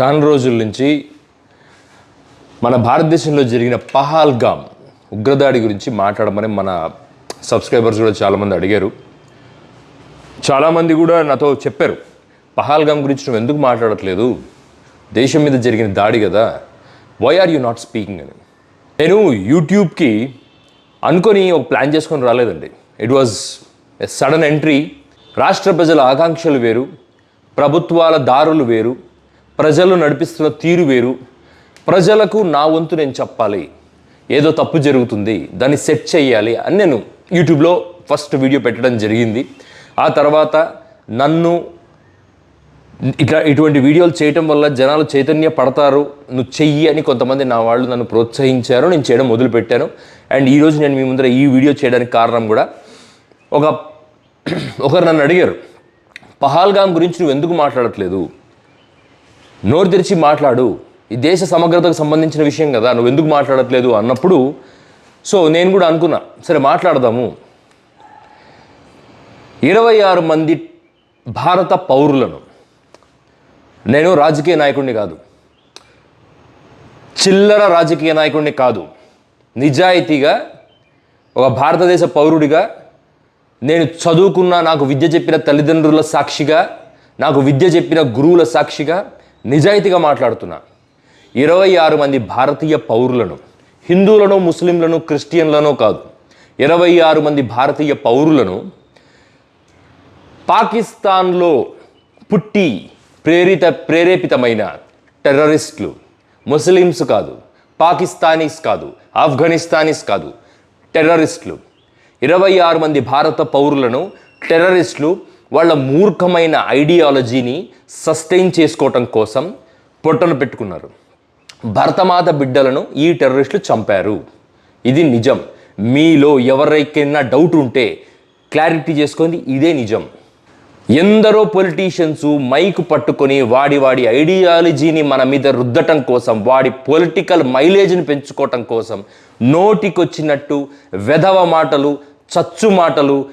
చాలా రోజుల నుంచి మన భారతదేశంలో జరిగిన పహాల్గామ్ ఉగ్రదాడి గురించి మాట్లాడమని మన సబ్స్క్రైబర్స్ కూడా చాలామంది అడిగారు. చాలామంది కూడా నాతో చెప్పారు పహాల్గామ్ గురించి నువ్వు ఎందుకు మాట్లాడట్లేదు? దేశం మీద జరిగిన దాడి కదా why are you not speaking అని. నేను యూట్యూబ్కి అనుకొని ఒక ప్లాన్ చేసుకొని రాలేదండి. It was a sudden entry రాష్ట్ర ప్రజల ఆకాంక్షలు వేరు ప్రభుత్వాల దారులు వేరు. ప్రజలు నడిపిస్తున్న తీరు వేరు. ప్రజలకు నా వంతు నేను చెప్పాలి. ఏదో తప్పు జరుగుతుంది దాన్ని సెట్ చేయాలి అని నేను యూట్యూబ్లో ఫస్ట్ వీడియో పెట్టడం జరిగింది. ఆ తర్వాత నన్ను ఇట్లా ఇటువంటి వీడియోలు చేయటం వల్ల జనాలు చైతన్య పడతారు నువ్వు చెయ్యి అని కొంతమంది నా వాళ్ళు నన్ను ప్రోత్సహించారు నేను చేయడం మొదలుపెట్టాను. అండ్ ఈరోజు నేను మీ ముందర ఈ వీడియో చేయడానికి కారణం కూడా ఒక ఒకరు నన్ను అడిగారు పహల్గామ్ గురించి నువ్వు ఎందుకు మాట్లాడట్లేదు? నోరు తెరిచి మాట్లాడు. ఈ దేశ సమగ్రతకు సంబంధించిన విషయం కదా నువ్వు ఎందుకు మాట్లాడట్లేదు అన్నప్పుడు సో నేను కూడా అనుకున్నా సరే మాట్లాడదాము. ఇరవై ఆరు మంది భారత పౌరులను నేను రాజకీయ నాయకుడిని కాదు చిల్లర రాజకీయ నాయకుడిని కాదు నిజాయితీగా ఒక భారతదేశ పౌరుడిగా నేను చదువుకున్న నాకు విద్య చెప్పిన తల్లిదండ్రుల సాక్షిగా నాకు విద్య చెప్పిన గురువుల సాక్షిగా నిజాయితీగా మాట్లాడుతున్నా. ఇరవై ఆరు మంది భారతీయ పౌరులను హిందువులను ముస్లింలను క్రిస్టియన్లను కాదు ఇరవై ఆరు మంది భారతీయ పౌరులను పాకిస్తాన్లో పుట్టి ప్రేరిత ప్రేరేపితమైన టెర్రరిస్టులు ముస్లిమ్స్ కాదు పాకిస్తానీస్ కాదు ఆఫ్ఘనిస్తానీస్ కాదు టెర్రరిస్టులు. ఇరవై ఆరు మంది భారత పౌరులను టెర్రరిస్టులు వాళ్ళ మూర్ఖమైన ఐడియాలజీని సస్టైన్ చేసుకోవటం కోసం పొట్టలు పెట్టుకున్నారు. భరతమాత బిడ్డలను ఈ టెర్రరిస్టులు చంపారు. ఇది నిజం. మీలో ఎవరికైనా డౌట్ ఉంటే క్లారిటీ చేసుకొని ఇదే నిజం. ఎందరో పొలిటీషియన్స్ మైక్ పట్టుకొని వాడి వాడి ఐడియాలజీని మన మీద రుద్దటం కోసం వాడి పొలిటికల్ మైలేజ్ని పెంచుకోవటం కోసం నోటికొచ్చినట్టు వెధవ మాటలు చచ్చు మాటలు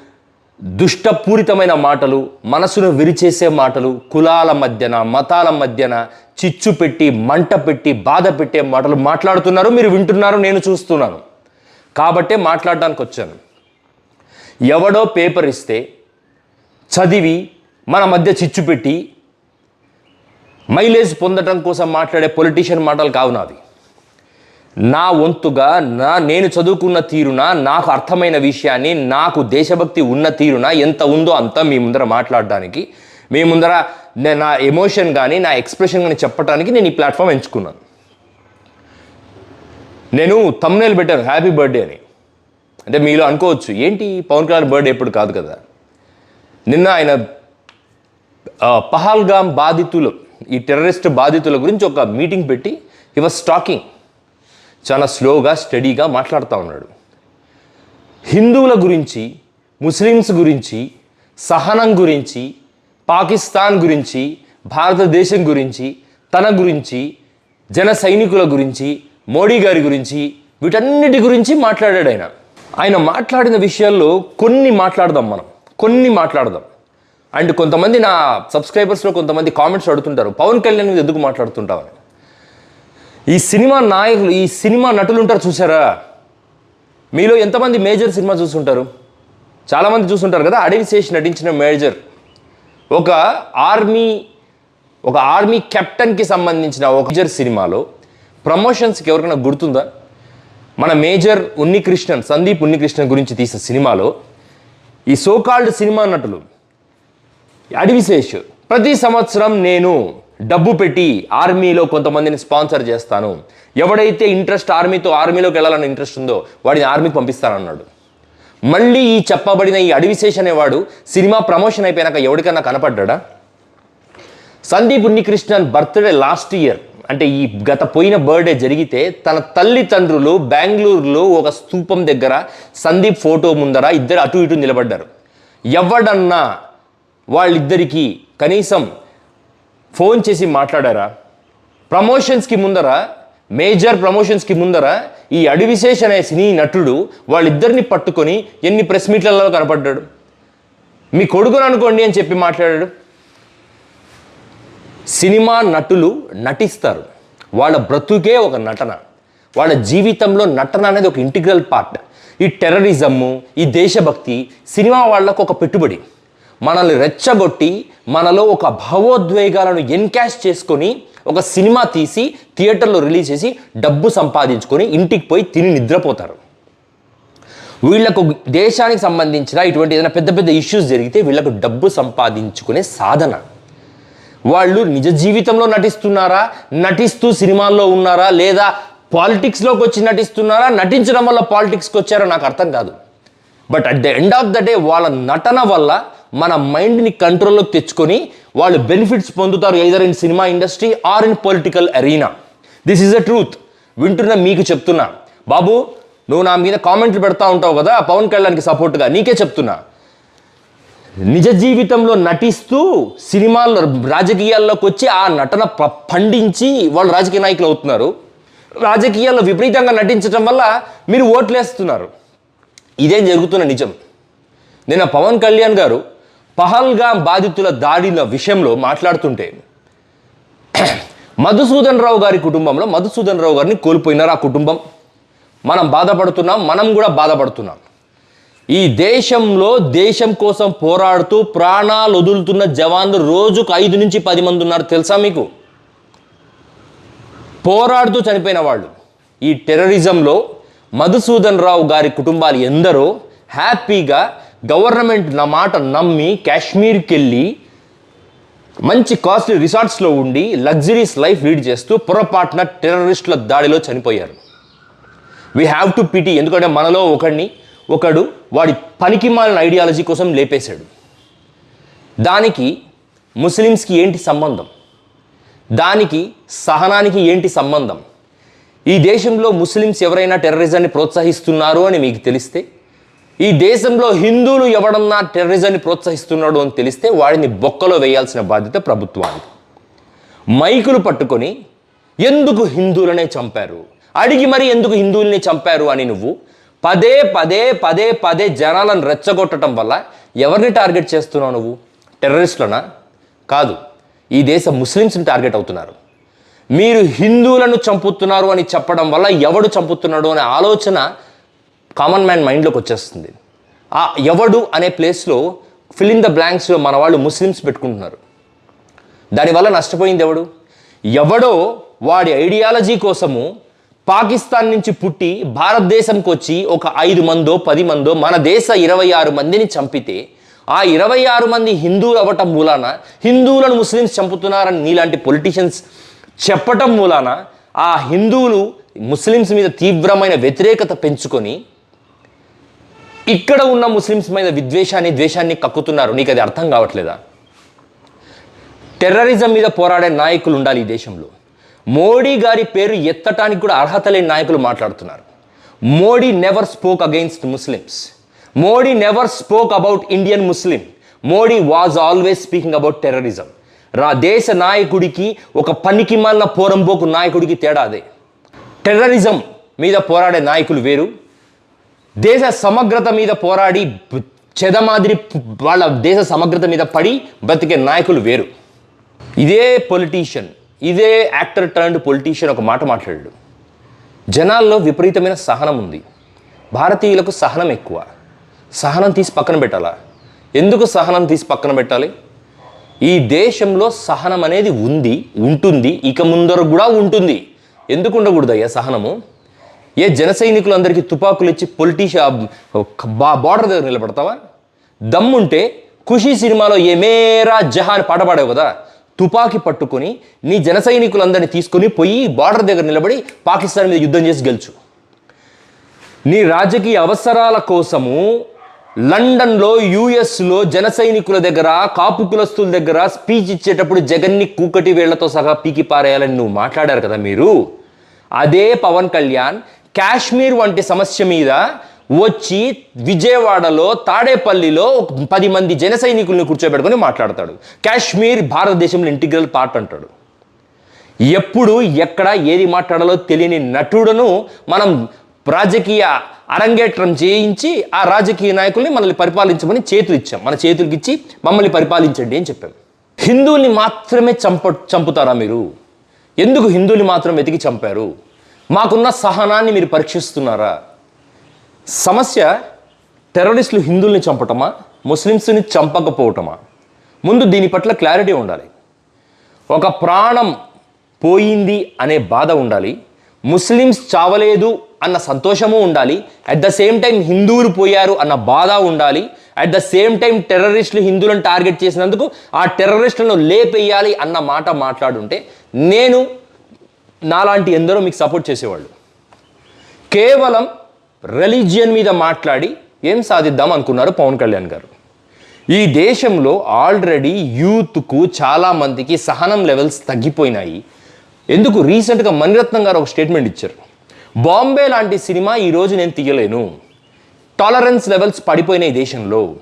దుష్టపూరితమైన మాటలు మనసును విరిచేసే మాటలు కులాల మధ్యన మతాల మధ్యన చిచ్చు పెట్టి మంట పెట్టి బాధ పెట్టే మాటలు మాట్లాడుతున్నారు మీరు వింటున్నారు నేను చూస్తున్నాను. కాబట్టే మాట్లాడడానికి వచ్చాను. ఎవడో పేపర్ ఇస్తే చదివి మన మధ్య చిచ్చు పెట్టి మైలేజ్ పొందడం కోసం మాట్లాడే పొలిటీషియన్ మాటలు కావు నావి నా వంతుగా నా నేను చదువుకున్న తీరున నాకు అర్థమైన విషయాన్ని నాకు దేశభక్తి ఉన్న తీరున ఎంత ఉందో అంత మీ ముందర మాట్లాడడానికి మీ ముందర నా ఎమోషన్ కానీ నా ఎక్స్ప్రెషన్ కానీ చెప్పడానికి నేను ఈ ప్లాట్ఫామ్ ఎంచుకున్నాను. నేను తమ్నేలు పెట్టాను హ్యాపీ బర్త్డే అని. అంటే మీలో అనుకోవచ్చు ఏంటి పవన్ కళ్యాణ్ బర్త్డే ఎప్పుడు కాదు కదా. నిన్న ఆయన పహల్గామ్ బాధితులు ఈ టెర్రరిస్ట్ బాధితుల గురించి ఒక మీటింగ్ పెట్టి హీ వాజ్ టాకింగ్ చాలా స్లోగా స్టడీగా మాట్లాడుతూ ఉన్నాడు. హిందువుల గురించి ముస్లిమ్స్ గురించి సహనం గురించి పాకిస్తాన్ గురించి భారతదేశం గురించి తన గురించి జన సైనికుల గురించి మోడీ గారి గురించి వీటన్నిటి గురించి మాట్లాడాడు ఆయన. ఆయన మాట్లాడిన విషయాల్లో కొన్ని మాట్లాడదాం మనం. కొన్ని మాట్లాడదాం. అండ్ కొంతమంది నా సబ్స్క్రైబర్స్లో కొంతమంది కామెంట్స్ అడుగుతుంటారు. పవన్ కళ్యాణ్ మీద ఎందుకు మాట్లాడుతుంటావని ఈ సినిమా నాయకులు ఈ సినిమా నటులు ఉంటారు చూసారా? మీలో ఎంతమంది మేజర్ సినిమా చూస్తుంటారు? చాలామంది చూస్తుంటారు కదా అడవి శేష్ నటించిన మేజర్. ఒక ఆర్మీ ఒక ఆర్మీ కెప్టెన్కి సంబంధించిన ఒక మేజర్ సినిమాలో ప్రమోషన్స్కి ఎవరికైనా గుర్తుందా? మన మేజర్ ఉన్నికృష్ణన్ సందీప్ ఉన్నికృష్ణన్ గురించి తీసిన సినిమాలో ఈ సోకాల్డ్ సినిమా నటులు అడవిశేష్ ప్రతి సంవత్సరం నేను డబ్బు పెట్టి ఆర్మీలో కొంతమందిని స్పాన్సర్ చేస్తాను. ఎవడైతే ఇంట్రెస్ట్ ఆర్మీతో ఆర్మీలోకి వెళ్ళాలని ఇంట్రెస్ట్ ఉందో వాడిని ఆర్మీకి పంపిస్తానన్నాడు. మళ్ళీ ఈ చెప్పబడిన ఈ అడివిశేష్ అనేవాడు సినిమా ప్రమోషన్ అయిపోయినాక ఎవరికన్నా కనపడ్డా Sandeep Unnikrishnan birthday last year అంటే ఈ గత పోయిన బర్త్డే జరిగితే తన తల్లిదండ్రులు బెంగళూరులో ఒక స్తూపం దగ్గర సందీప్ ఫోటో ముందర ఇద్దరు అటు ఇటు నిలబడ్డారు. ఎవడన్నా వాళ్ళిద్దరికీ కనీసం ఫోన్ చేసి మాట్లాడారా? ప్రమోషన్స్కి ముందర మేజర్ ప్రమోషన్స్కి ముందర ఈ అడివిశేష్ అనే సినీ నటుడు వాళ్ళిద్దరిని పట్టుకొని ఎన్ని ప్రెస్ మీట్లలో కనపడ్డాడు? మీ కొడుకును అనుకోండి అని చెప్పి మాట్లాడాడు. సినిమా నటులు నటిస్తారు. వాళ్ళ బ్రతుకే ఒక నటన. వాళ్ళ జీవితంలో నటన అనేది ఒక ఇంటిగ్రల్ పార్ట్. ఈ టెర్రరిజము ఈ దేశభక్తి సినిమా వాళ్ళకు ఒక పెట్టుబడి. మనల్ని రెచ్చగొట్టి మనలో ఒక భావోద్వేగాలను ఎన్కాష్ చేసుకొని ఒక సినిమా తీసి థియేటర్లో రిలీజ్ చేసి డబ్బు సంపాదించుకొని ఇంటికి పోయి తిని నిద్రపోతారు. వీళ్ళకు దేశానికి సంబంధించిన ఇటువంటి ఏదైనా పెద్ద పెద్ద ఇష్యూస్ జరిగితే వీళ్ళకు డబ్బు సంపాదించుకునే సాధన. వాళ్ళు నిజ జీవితంలో నటిస్తున్నారా? నటిస్తూ సినిమాల్లో ఉన్నారా? లేదా పాలిటిక్స్లోకి వచ్చి నటిస్తున్నారా? నటించడం వల్ల పాలిటిక్స్కి వచ్చారో నాకు అర్థం కాదు. But at the end of the day వాళ్ళ నటన వల్ల మన మైండ్ని కంట్రోల్లోకి తెచ్చుకొని వాళ్ళు బెనిఫిట్స్ పొందుతారు either in cinema industry or in political arena this is a truth వింటున్న మీకు చెప్తున్నా. బాబు నువ్వు నా మీద కామెంట్లు పెడతా ఉంటావు కదా పవన్ కళ్యాణ్కి సపోర్ట్గా నీకే చెప్తున్నా. నిజ జీవితంలో నటిస్తూ సినిమాల్లో రాజకీయాల్లోకి వచ్చి ఆ నటన ప- పండించి వాళ్ళు రాజకీయ నాయకులు అవుతున్నారు. రాజకీయాల్లో విపరీతంగా నటించడం వల్ల మీరు ఓట్లేస్తున్నారు. ఇదేం జరుగుతున్న నిజం? నిన్న పవన్ కళ్యాణ్ గారు పహల్గాం బాధితుల దాడిల విషయంలో మాట్లాడుతుంటే మధుసూదన్ రావు గారి కుటుంబంలో మధుసూదన్ రావు గారిని కోల్పోయినారు ఆ కుటుంబం. మనం బాధపడుతున్నాం మనం కూడా బాధపడుతున్నాం. ఈ దేశంలో దేశం కోసం పోరాడుతూ ప్రాణాలు వదులుతున్న జవాన్లు రోజుకు ఐదు నుంచి పది మంది ఉన్నారు తెలుసా మీకు? పోరాడుతూ చనిపోయిన వాళ్ళు. ఈ టెర్రరిజంలో మధుసూదన్ రావు గారి కుటుంబాలు ఎందరో హ్యాపీగా గవర్నమెంట్ నా మాట నమ్మి కాశ్మీర్కి వెళ్ళి మంచి కాస్ట్లీ రిసార్ట్స్లో ఉండి లగ్జరీస్ లైఫ్ లీడ్ చేస్తూ పొరపాటున టెర్రరిస్టుల దాడిలో చనిపోయారు. వీ హ్యావ్ టు పిటి ఎందుకంటే మనలో ఒకడిని ఒకడు వాడి పనికి మాలిన ఐడియాలజీ కోసం లేపేశాడు. దానికి ముస్లిమ్స్కి ఏంటి సంబంధం? దానికి సహనానికి ఏంటి సంబంధం? ఈ దేశంలో ముస్లిమ్స్ ఎవరైనా టెర్రరిజాన్ని ప్రోత్సహిస్తున్నారు అని మీకు తెలిస్తే ఈ దేశంలో హిందువులు ఎవడన్నా టెర్రరిజాన్ని ప్రోత్సహిస్తున్నాడు అని తెలిస్తే వాడిని బొక్కలో వేయాల్సిన బాధ్యత ప్రభుత్వానికి మైకులు పట్టుకొని ఎందుకు హిందువులనే చంపారు? అడిగి మరి ఎందుకు హిందువుల్ని చంపారు అని నువ్వు పదే పదే పదే పదే జనాలను రెచ్చగొట్టడం వల్ల ఎవరిని టార్గెట్ చేస్తున్నావు నువ్వు? టెర్రరిస్టులనా? కాదు. ఈ దేశ ముస్లిమ్స్ని టార్గెట్ అవుతున్నారు. మీరు హిందువులను చంపుతున్నారు అని చెప్పడం వల్ల ఎవడు చంపుతున్నాడు అనే ఆలోచన కామన్ మ్యాన్ మైండ్లోకి వచ్చేస్తుంది. ఆ ఎవడు అనే ప్లేస్లో ఫిల్ ఇన్ ద బ్లాంక్స్లో మన వాళ్ళు ముస్లిమ్స్ పెట్టుకుంటున్నారు. దానివల్ల నష్టపోయింది ఎవడు? ఎవడో వాడి ఐడియాలజీ కోసము పాకిస్తాన్ నుంచి పుట్టి భారతదేశంకి వచ్చి ఒక ఐదు మందో పది మందో మన దేశ ఇరవై ఆరు మందిని చంపితే ఆ ఇరవై ఆరు మంది హిందువులు అవ్వటం మూలాన హిందువులను ముస్లిమ్స్ చంపుతున్నారని నీలాంటి పొలిటీషియన్స్ చెప్పటం మూలాన ఆ హిందువులు ముస్లిమ్స్ మీద తీవ్రమైన వ్యతిరేకత పెంచుకొని ఇక్కడ ఉన్న ముస్లిమ్స్ మీద విద్వేషాన్ని ద్వేషాన్ని కక్కుతున్నారు. నీకు అది అర్థం కావట్లేదా? టెర్రరిజం మీద పోరాడే నాయకులు ఉండాలి ఈ దేశంలో. మోడీ గారి పేరు ఎత్తటానికి కూడా అర్హత లేని నాయకులు మాట్లాడుతున్నారు. Modi never spoke against Muslims Modi never spoke about Indian Muslim Modi was always speaking about terrorism రా దేశ నాయకుడికి ఒక పనికి మాలిన పోరంబోకు నాయకుడికి తేడా అదే. టెర్రరిజం మీద పోరాడే నాయకులు వేరు. దేశ సమగ్రత మీద పోరాడి చెద మాదిరి వాళ్ళ దేశ సమగ్రత మీద పడి బతికే నాయకులు వేరు. ఇదే పొలిటీషియన్ ఇదే యాక్టర్ టర్న్డ్ పొలిటీషియన్ ఒక మాట మాట్లాడాడు. జనాల్లో విపరీతమైన సహనం ఉంది. భారతీయులకు సహనం ఎక్కువ. సహనం తీసి పక్కన పెట్టాలా? ఎందుకు సహనం తీసి పక్కన పెట్టాలి? ఈ దేశంలో సహనం అనేది ఉంది ఉంటుంది ఇక ముందర కూడా ఉంటుంది. ఎందుకు ఉండకూడదయ్యా సహనము? ఏ జన సైనికులందరికీ తుపాకులు ఇచ్చి పొలిటీషియా బార్డర్ దగ్గర నిలబడతావా? దమ్ముంటే ఖుషీ సినిమాలో ఏమేరా జహా జహాన్ పాట పాడావు కదా? తుపాకీ పట్టుకొని నీ జన సైనికులందరినీ తీసుకొని పోయి బార్డర్ దగ్గర నిలబడి పాకిస్తాన్ మీద యుద్ధం చేసి గెలుచు. నీ రాజకీయ అవసరాల కోసము లండన్లో యుఎస్లో జన సైనికుల దగ్గర కాపు కులస్తుల దగ్గర స్పీచ్ ఇచ్చేటప్పుడు జగన్ని కూకటి వేళ్ళతో సహా పీకి పారేయాలని నువ్వు మాట్లాడారు కదా మీరు. అదే పవన్ కళ్యాణ్ కాశ్మీర్ వంటి సమస్య మీద వచ్చి విజయవాడలో తాడేపల్లిలో పది మంది జన సైనికుల్ని కూర్చోబెట్టుకుని మాట్లాడతాడు. కాశ్మీర్ భారతదేశంలో ఇంటిగ్రల్ పార్ట్ అంటాడు. ఎప్పుడు ఎక్కడ ఏది మాట్లాడాలో తెలియని నటుడును మనం రాజకీయ అరంగేట్రం చేయించి ఆ రాజకీయ నాయకుల్ని మనల్ని పరిపాలించమని చేతులు ఇచ్చాం. మన చేతులకి ఇచ్చి మమ్మల్ని పరిపాలించండి అని చెప్పాం. హిందువుల్ని మాత్రమే చంప చంపుతారా మీరు? ఎందుకు హిందువుల్ని మాత్రం వెతికి చంపారు? మాకున్న సహనాన్ని మీరు పరీక్షిస్తున్నారా? సమస్య టెర్రరిస్టులు హిందువుల్ని చంపటమా? ముస్లిమ్స్ని చంపకపోవటమా? ముందు దీని పట్ల క్లారిటీ ఉండాలి. ఒక ప్రాణం పోయింది అనే బాధ ఉండాలి. ముస్లిమ్స్ చావలేదు అన్న సంతోషము ఉండాలి. అట్ ద సేమ్ టైం హిందువులు పోయారు అన్న బాధ ఉండాలి. అట్ ద సేమ్ టైం టెర్రరిస్టులు హిందువులను టార్గెట్ చేసినందుకు ఆ టెర్రరిస్టులను లేపేయాలి అన్న మాట మాట్లాడుంటే నేను నాలాంటి ఎందరో మీకు సపోర్ట్ చేసేవాళ్ళు. కేవలం రిలీజియన్ మీద మాట్లాడి ఏం సాధిద్దాం అనుకున్నారు పవన్ కళ్యాణ్ గారు. ఈ దేశంలో ఆల్రెడీ యూత్కు చాలామందికి సహనం లెవెల్స్ తగ్గిపోయినాయి. ఎందుకు? రీసెంట్గా మణిరత్నం గారు ఒక స్టేట్మెంట్ ఇచ్చారు. బాంబే లాంటి సినిమా ఈరోజు నేను తీయలేను. టాలరెన్స్ లెవెల్స్ పడిపోయినాయి దేశంలో.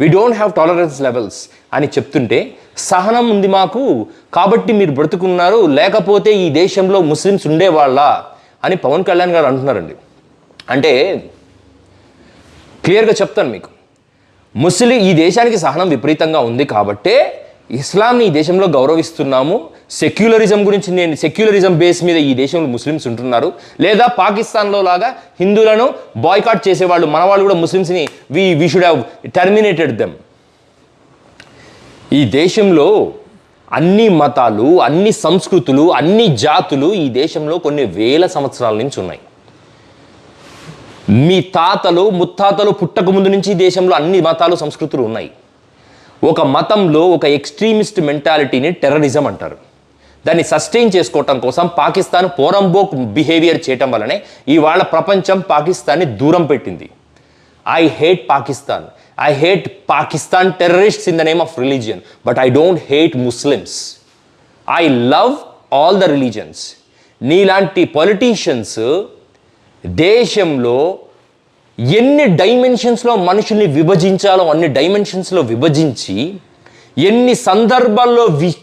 We don't have tolerance levels అని చెప్తుంటే సహనం ఉంది మాకు కాబట్టి మీరు బ్రతుకున్నారు లేకపోతే ఈ దేశంలో ముస్లిమ్స్ ఉండేవాళ్ళ అని పవన్ కళ్యాణ్ గారు అంటున్నారండి. అంటే క్లియర్గా చెప్తాను మీకు. ముస్లిం ఈ దేశానికి సహనం విపరీతంగా ఉంది కాబట్టే ఇస్లాంని ఈ దేశంలో గౌరవిస్తున్నాము. సెక్యులరిజం గురించి నేను సెక్యులరిజం బేస్ మీద ఈ దేశంలో ముస్లిమ్స్ ఉంటున్నారు. లేదా పాకిస్తాన్లో లాగా హిందువులను బాయ్కాట్ చేసేవాళ్ళు మన వాళ్ళు కూడా ముస్లిమ్స్ని we we should have terminated them ఈ దేశంలో అన్ని మతాలు అన్ని సంస్కృతులు అన్ని జాతులు ఈ దేశంలో కొన్ని వేల సంవత్సరాల నుంచి ఉన్నాయి. మీ తాతలు ముత్తాతలు పుట్టక ముందు నుంచి ఈ దేశంలో అన్ని మతాలు సంస్కృతులు ఉన్నాయి. ఒక మతంలో ఒక ఎక్స్ట్రీమిస్ట్ మెంటాలిటీని టెర్రరిజం అంటారు. దాన్ని సస్టైన్ చేసుకోవటం కోసం పాకిస్తాన్ పోరంబోక్ బిహేవియర్ చేయటం వల్లనే ఇవాళ ప్రపంచం పాకిస్తాన్ని దూరం పెట్టింది. I hate Pakistan I hate Pakistan terrorists in the name of religion but I don't hate Muslims I love all the religions నీలాంటి పొలిటీషియన్స్ దేశంలో ఎన్ని డైమెన్షన్స్లో మనుషుల్ని విభజించాలో అన్ని డైమెన్షన్స్లో విభజించి ఎన్ని సందర్భాల్లో వి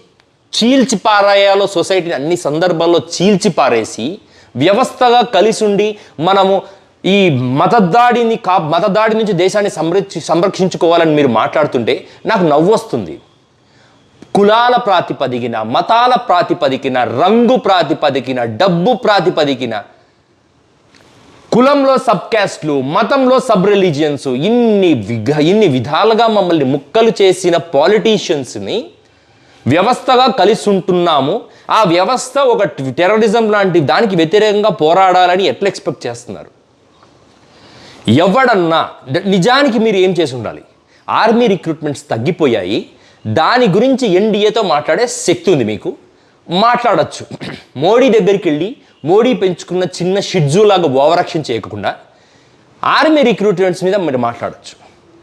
చీల్చి పారేయాలో సొసైటీని అన్ని సందర్భాల్లో చీల్చి పారేసి వ్యవస్థగా కలిసి ఉండి మనము ఈ మతదాడిని కా మతదాడి నుంచి దేశాన్ని సంరక్షి సంరక్షించుకోవాలని మీరు మాట్లాడుతుంటే నాకు నవ్వు వస్తుంది. కులాల ప్రాతిపదికన మతాల ప్రాతిపదికన రంగు ప్రాతిపదికన డబ్బు ప్రాతిపదికన కులంలో సబ్ క్యాస్ట్లు మతంలో సబ్ రిలీజియన్స్ ఇన్ని విఘ ఇన్ని విధాలుగా మమ్మల్ని ముక్కలు చేసిన పాలిటీషియన్స్ని వ్యవస్థగా కలిసి ఉంటున్నాము ఆ వ్యవస్థ ఒక టెర్రరిజం లాంటి దానికి వ్యతిరేకంగా పోరాడాలని ఎట్లా ఎక్స్పెక్ట్ చేస్తున్నారు? ఎవడన్నా నిజానికి మీరు ఏం చేసి ఉండాలి? ఆర్మీ రిక్రూట్మెంట్స్ తగ్గిపోయాయి. దాని గురించి ఎన్డీఏతో మాట్లాడే శక్తి ఉంది మీకు. మాట్లాడచ్చు. మోడీ దగ్గరికి వెళ్ళి మోడీ పెంచుకున్న చిన్న షిడ్జూలాగా ఓవరాక్షన్ చేయకుండా ఆర్మీ రిక్రూట్మెంట్స్ మీద మీరు మాట్లాడచ్చు.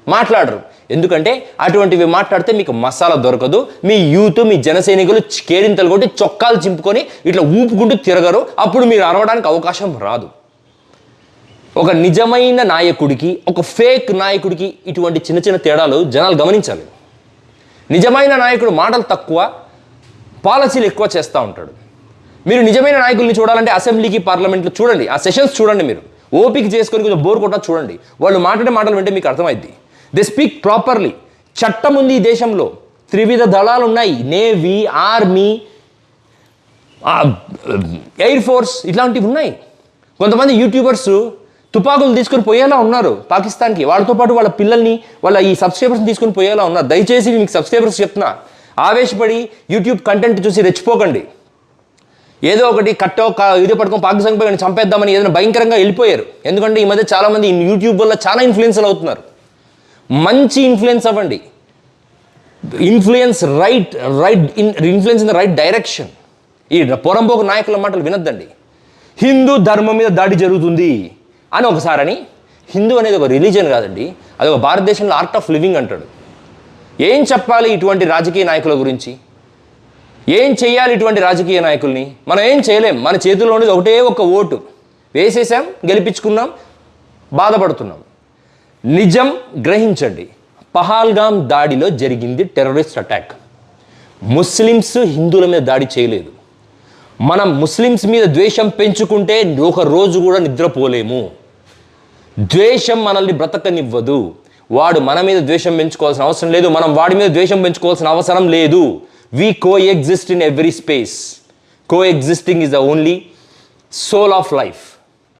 మాట్లాడరు. ఎందుకంటే అటువంటివి మాట్లాడితే మీకు మసాలా దొరకదు మీ యూత్ మీ జన సైనికులు కేరింతలు కొట్టి చొక్కాలు చింపుకొని ఇట్లా ఊపుకుంటూ తిరగరు. అప్పుడు మీరు అరవడానికి అవకాశం రాదు. ఒక నిజమైన నాయకుడికి ఒక ఫేక్ నాయకుడికి ఇటువంటి చిన్న చిన్న తేడాలు జనాలు గమనించాలి నిజమైన నాయకుడు మాటలు తక్కువ పాలసీలు ఎక్కువ చేస్తూ ఉంటాడు. మీరు నిజమైన నాయకుల్ని చూడాలంటే అసెంబ్లీకి పార్లమెంట్లో చూడండి. ఆ సెషన్స్ చూడండి మీరు. ఓపిక చేసుకొని కొంచెం బోర్ కొట్టా చూడండి. వాళ్ళు మాట్లాడే మాటలు వింటే మీకు అర్థమైద్ది. దే స్పీక్ ప్రాపర్లీ చట్టం ఉంది ఈ దేశంలో. త్రివిధ దళాలు ఉన్నాయి. నేవీ ఆర్మీ ఎయిర్ ఫోర్స్ ఇట్లాంటివి ఉన్నాయి. కొంతమంది యూట్యూబర్స్ తుపాకులు తీసుకొని పోయేలా ఉన్నారు పాకిస్తాన్కి. వాళ్ళతో పాటు వాళ్ళ పిల్లల్ని వాళ్ళ ఈ సబ్స్క్రైబర్స్ని తీసుకొని పోయేలా ఉన్నారు. దయచేసి మీకు సబ్స్క్రైబర్స్ చెప్తున్నా. ఆవేశపడి యూట్యూబ్ కంటెంట్ చూసి రెచ్చిపోకండి. ఏదో ఒకటి కట్టో కా- ఇది పట్టుకొని పాకిస్తాన్ పోయి చంపేద్దామని ఏదైనా భయంకరంగా వెళ్ళిపోయారు. ఎందుకంటే ఈ మధ్య చాలామంది యూట్యూబ్ వల్ల చాలా ఇన్ఫ్లుయెన్స్లు అవుతున్నారు. మంచి ఇన్ఫ్లుయెన్స్ అవ్వండి. Influence right right in influence in the right direction ఈ పొరంపోకు నాయకుల మాటలు వినొద్దండి. హిందూ ధర్మం మీద దాడి జరుగుతుంది అని ఒకసారని హిందూ అనేది ఒక రిలీజియన్ కాదండి. అది ఒక భారతదేశంలో ఆర్ట్ ఆఫ్ లివింగ్ అంటాడు. ఏం చెప్పాలి ఇటువంటి రాజకీయ నాయకుల గురించి? ఏం చేయాలి ఇటువంటి రాజకీయ నాయకుల్ని? మనం ఏం చేయలేం. మన చేతిలో ఉండేది ఒకటే ఒక ఓటు. వేసేసాం గెలిపించుకున్నాం బాధపడుతున్నాం. నిజం గ్రహించండి. పహాల్గామ్ దాడిలో జరిగింది టెర్రరిస్ట్ అటాక్. ముస్లిమ్స్ హిందువుల మీద దాడి చేయలేదు. మనం ముస్లిమ్స్ మీద ద్వేషం పెంచుకుంటే ఒక రోజు కూడా నిద్రపోలేము. ద్వేషం మనల్ని బ్రతకనివ్వదు. వాడు మన మీద ద్వేషం పెంచుకోవాల్సిన అవసరం లేదు మనం వాడి మీద ద్వేషం పెంచుకోవాల్సిన అవసరం లేదు. We coexist in every space coexisting is the only soul of life